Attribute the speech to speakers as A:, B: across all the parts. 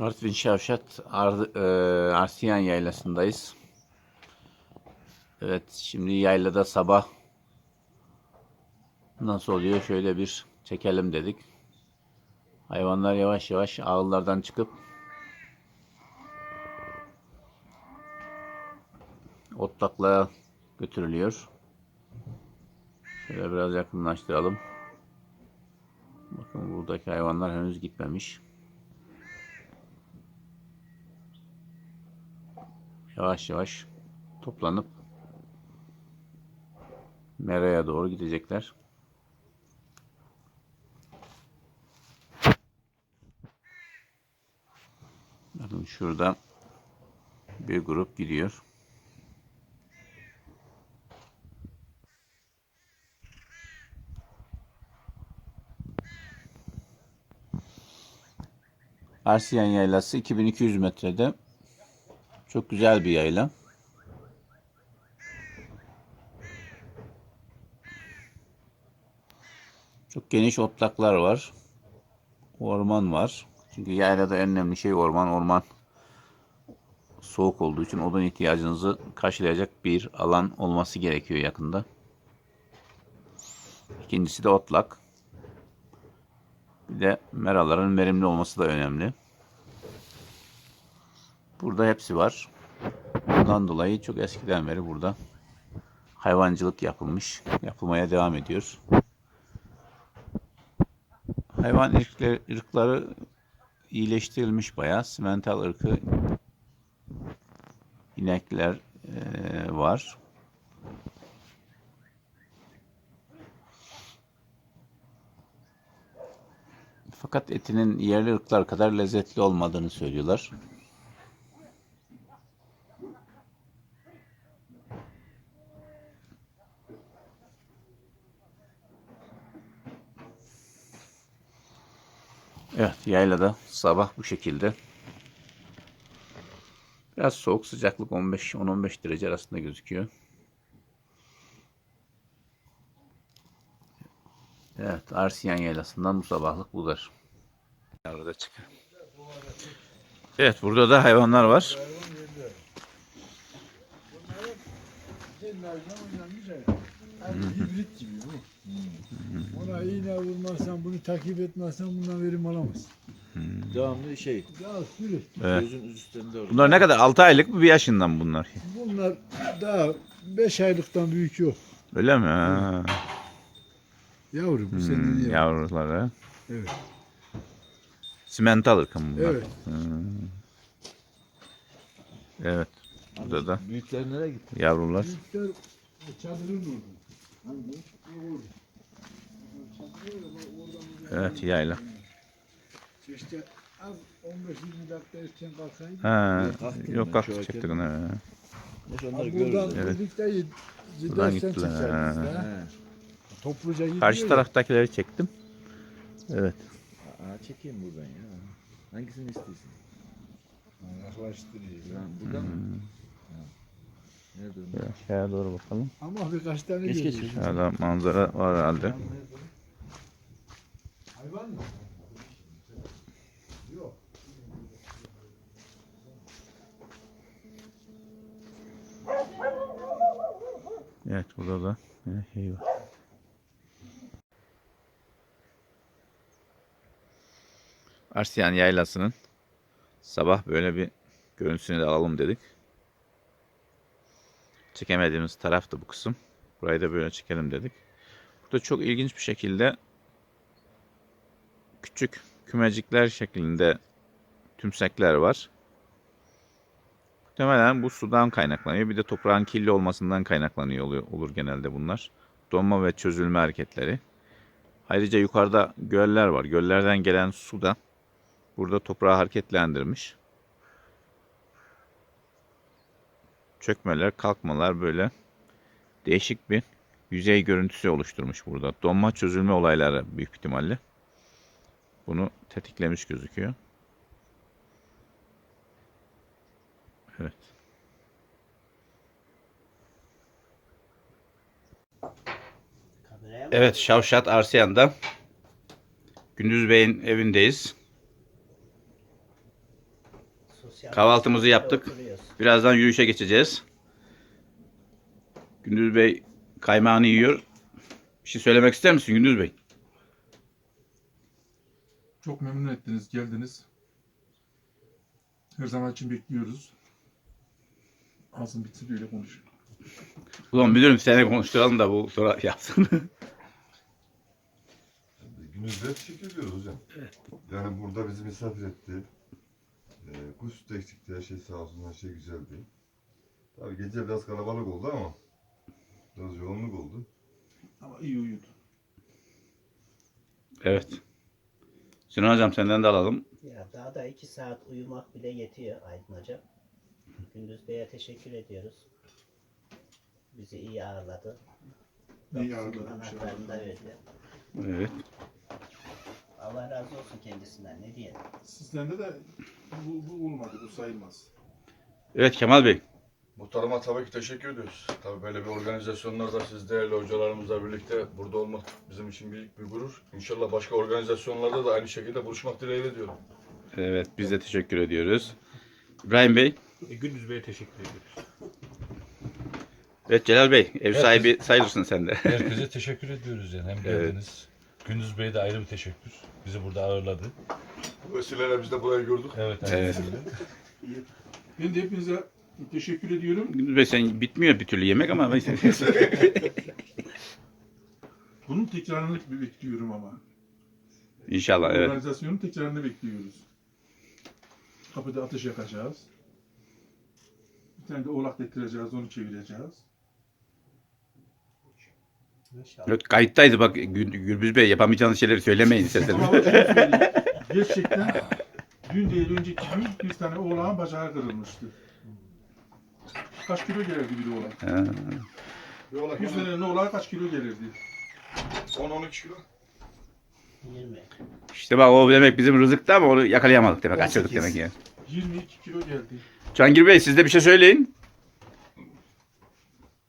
A: Artvin Şavşat Ar e, Arsiyan Yaylası'ndayız. Evet, şimdi yaylada sabah nasıl oluyor şöyle bir çekelim dedik. Hayvanlar yavaş yavaş ağıllardan çıkıp otlaklığa götürülüyor. Şöyle biraz yakınlaştıralım. Bakın buradaki hayvanlar henüz gitmemiş. Yavaş yavaş toplanıp Mera'ya doğru gidecekler. Bakın şurada bir grup gidiyor. Arsiyan Yaylası 2200 metrede. Çok güzel bir yayla. Çok geniş otlaklar var. Orman var. Çünkü yaylada en önemli şey orman. Orman soğuk olduğu için odun ihtiyacınızı karşılayacak bir alan olması gerekiyor yakında. İkincisi de otlak. Bir de meraların verimli olması da önemli. Burada hepsi var. Bundan dolayı çok eskiden beri burada hayvancılık yapılmış. Yapılmaya devam ediyor. Hayvan ırkları, ırkları iyileştirilmiş bayağı. Simental ırkı inekler eee, var. Fakat etinin yerli ırklar kadar lezzetli olmadığını söylüyorlar. Evet, yaylada sabah bu şekilde. Biraz soğuk, sıcaklık 15 10-15 derece arasında gözüküyor. Evet, Arsiyan Yaylası'ndan bu sabahlık bu kadar. Arada çıkıyor. Evet, burada da hayvanlar var.
B: Hibrit gibi bu. Ona iğne vurmazsan, bunu takip etmezsen bundan verim alamazsın.
C: Devamlı şey,
B: Ya.
A: Evet.
C: gözün üstünde orada.
A: Bunlar ne kadar? 6 aylık mı, bir yaşından mı bunlar?
B: Bunlar daha 5 aylıktan büyük yok.
A: Öyle mi? Ha.
B: Yavru bu senin
A: Hmm,
B: yavru.
A: yavruları.
B: Evet.
A: Simental ırkı mı bunlar?
B: Evet.
A: Evet. Burada da
C: Büyükler nereye gitti?
A: yavrular.
B: Büyükler çadırın orada.
A: Evet, yayla.
B: İşte az 15-20 dakika erken kalkayım.
A: Ha, yok kalktık.
C: Neyse
B: Ha,
C: onları
B: buradan
C: görürüz.
A: Evet. Buradan gittiler, ha.
B: de.
C: He.
B: Topluca gidiyor
A: Karşı taraftakileri çektim. Evet.
C: Aa, çekeyim buradan ya. Hangisini istiyorsun?
B: Yaklaştırıyor.
C: Buradan, buradan mı? Ha. Onlar?
A: Aşağıya doğru bakalım.
B: Ama birkaç tane
C: Geç geç.
A: Aşağıda manzara var herhalde.
B: Hayvan mı? Yok.
A: Evet burada da yine şey var. Arsiyan Yaylası'nın sabah böyle bir görüntüsünü de alalım dedik. Çekemediğimiz taraf da bu kısım. Burayı da böyle çekelim dedik. Burada çok ilginç bir şekilde küçük kümecikler şeklinde tümsekler var. Muhtemelen bu sudan kaynaklanıyor. Bir de toprağın kirli olmasından kaynaklanıyor oluyor, olur genelde bunlar. Donma ve çözülme hareketleri. Ayrıca yukarıda göller var. Göllerden gelen su da burada toprağı hareketlendirmiş. Çökmeler, kalkmalar böyle değişik bir yüzey görüntüsü oluşturmuş burada. Donma çözülme olayları büyük ihtimalle bunu tetiklemiş gözüküyor. Evet. Evet, Şavşat Arsiyan'da Gündüz Bey'in evindeyiz. Kahvaltımızı yaptık.
D: Oturuyoruz.
A: Birazdan yürüyüşe geçeceğiz. Gündüz Bey kaymağını yiyor. Bir şey söylemek ister misin Gündüz Bey?
E: Çok memnun ettiniz, geldiniz. Her zaman için bekliyoruz. Ağzım bitsin öyle konuş.
A: Ulan müdürüm seni konuşturalım da bu sonra yapsın.
F: Günümüzde teşekkür ediyoruz hocam. Yani burada bizi misafir etti. Ee, kuş sütü eksikti, her şey sağ olsun, her şey güzeldi. Tabii gece biraz kalabalık oldu ama biraz yoğunluk oldu.
E: Ama iyi uyudu.
A: evet. Sinan Hocam senden de alalım.
D: Ya daha da iki saat uyumak bile yetiyor Aydın Hocam. Gündüz Bey'e teşekkür ediyoruz. Bizi iyi ağırladı.
E: İyi ağırladım.
D: Anahtarını da verdi.
A: Evet.
D: Allah razı olsun kendisinden ne diyelim.
E: Sizden de bu, bu olmadı, bu sayılmaz.
A: Evet Kemal Bey.
G: Muhtarıma tabii ki teşekkür ediyoruz. Tabii böyle bir organizasyonlarda siz değerli hocalarımızla birlikte burada olmak bizim için büyük bir gurur. İnşallah başka organizasyonlarda da aynı şekilde buluşmak dileğiyle diyorum.
A: Evet biz de teşekkür ediyoruz. İbrahim Bey.
H: E, Gündüz Bey'e teşekkür ediyoruz.
A: Evet Celal Bey. Ev
I: Evet,
A: sahibi sayılırsın sen de.
I: Herkese teşekkür ediyoruz yani. Hem
A: Evet.
I: geldiniz. Gündüz Bey'e de ayrı bir teşekkür. Bizi burada ağırladı.
G: Bu vesileyle biz de burayı gördük.
I: Evet.
A: Evet.
E: Ben de hepinize teşekkür ediyorum.
A: Gündüz Bey sen bitmiyor bir türlü yemek ama
E: Bunun tekrarını bekliyorum ama.
A: İnşallah evet.
E: Organizasyonun tekrarını bekliyoruz. Kapıda ateş yakacağız. Bir tane de oğlak getireceğiz, onu çevireceğiz.
D: İnşallah.
A: Evet kayıttaydı bak Gü- Gürbüz Bey yapamayacağınız şeyleri söylemeyin.
E: Ama şunu söyleyeyim, Gerçekten dün değil önceki gün bir tane oğlağın bacağı kırılmıştı. Kaç kilo gelirdi bir?
A: Ha,
G: Bir olarak
E: 100 tane oğlağa kaç kilo gelirdi?
G: 10-12 kilo.
D: 20.
A: İşte bak o demek bizim rızıktı ama onu yakalayamadık demek. Kaçırdık
B: 18.
A: demek ya.
E: 22 kilo geldi.
A: Cangir Bey siz de bir şey söyleyin.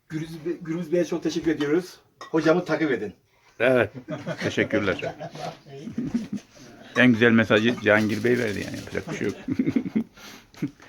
J: Gürbüz, Bey- Gürbüz Bey'e çok teşekkür ediyoruz. Hocamı takip edin.
A: Evet. Teşekkürler. en güzel mesajı Cihangir Bey verdi yani. Yapacak bir şey yok.